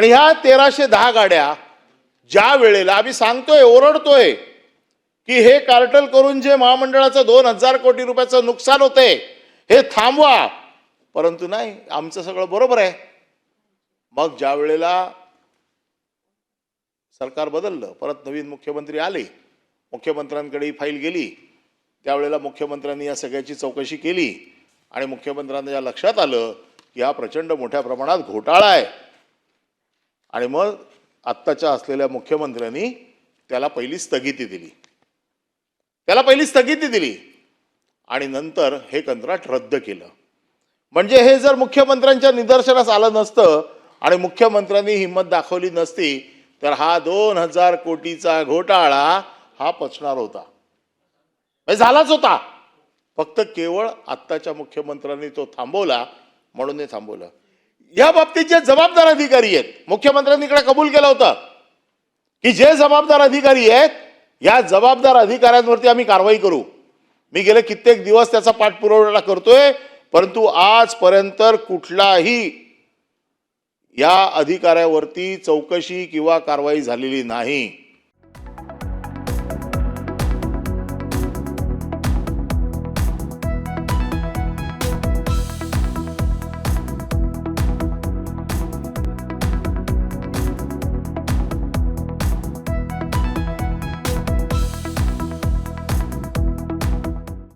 आणि ह्या तेराशे दहा गाड्या ज्या वेळेला आम्ही सांगतोय ओरडतोय की हे कार्टल करून जे महामंडळाचं दोन हजार कोटी रुपयाचं नुकसान होते हे थांबवा. परंतु नाही आमचं सगळं बरोबर आहे. मग ज्या वेळेला सरकार बदललं परत नवीन मुख्यमंत्री आले मुख्यमंत्र्यांकडे ही फाईल गेली त्यावेळेला मुख्यमंत्र्यांनी या सगळ्याची चौकशी केली आणि मुख्यमंत्र्यांना या लक्षात आलं की हा प्रचंड मोठ्या प्रमाणात घोटाळा आहे. आणि मग आत्ताच्या असलेल्या मुख्यमंत्र्यांनी त्याला पहिली स्थगिती दिली. त्याला पहिली स्थगिती दिली. आणि नंतर हे कंत्राट रद्द केलं. म्हणजे हे जर मुख्यमंत्र्यांच्या निदर्शनास आलं नसतं आणि मुख्यमंत्र्यांनी हिंमत दाखवली नसती तर हा दोन हजार कोटीचा घोटाळा हा पचणार होता. झालाच होता. फक्त केवळ आत्ताच्या मुख्यमंत्र्यांनी तो थांबवला म्हणून हे थांबवलं. या बाबतीत जे जबाबदार अधिकारी आहेत मुख्यमंत्र्यांनी इकडे कबूल केला होता की जे जबाबदार अधिकारी आहेत या जबाबदार अधिकाऱ्यांवरती आम्ही कारवाई करू. मी गेले कित्येक दिवस त्याचा पाठपुरावा करतोय परंतु आजपर्यंत कुठलाही या अधिकाऱ्यावरती चौकशी किंवा कारवाई झालेली नाही.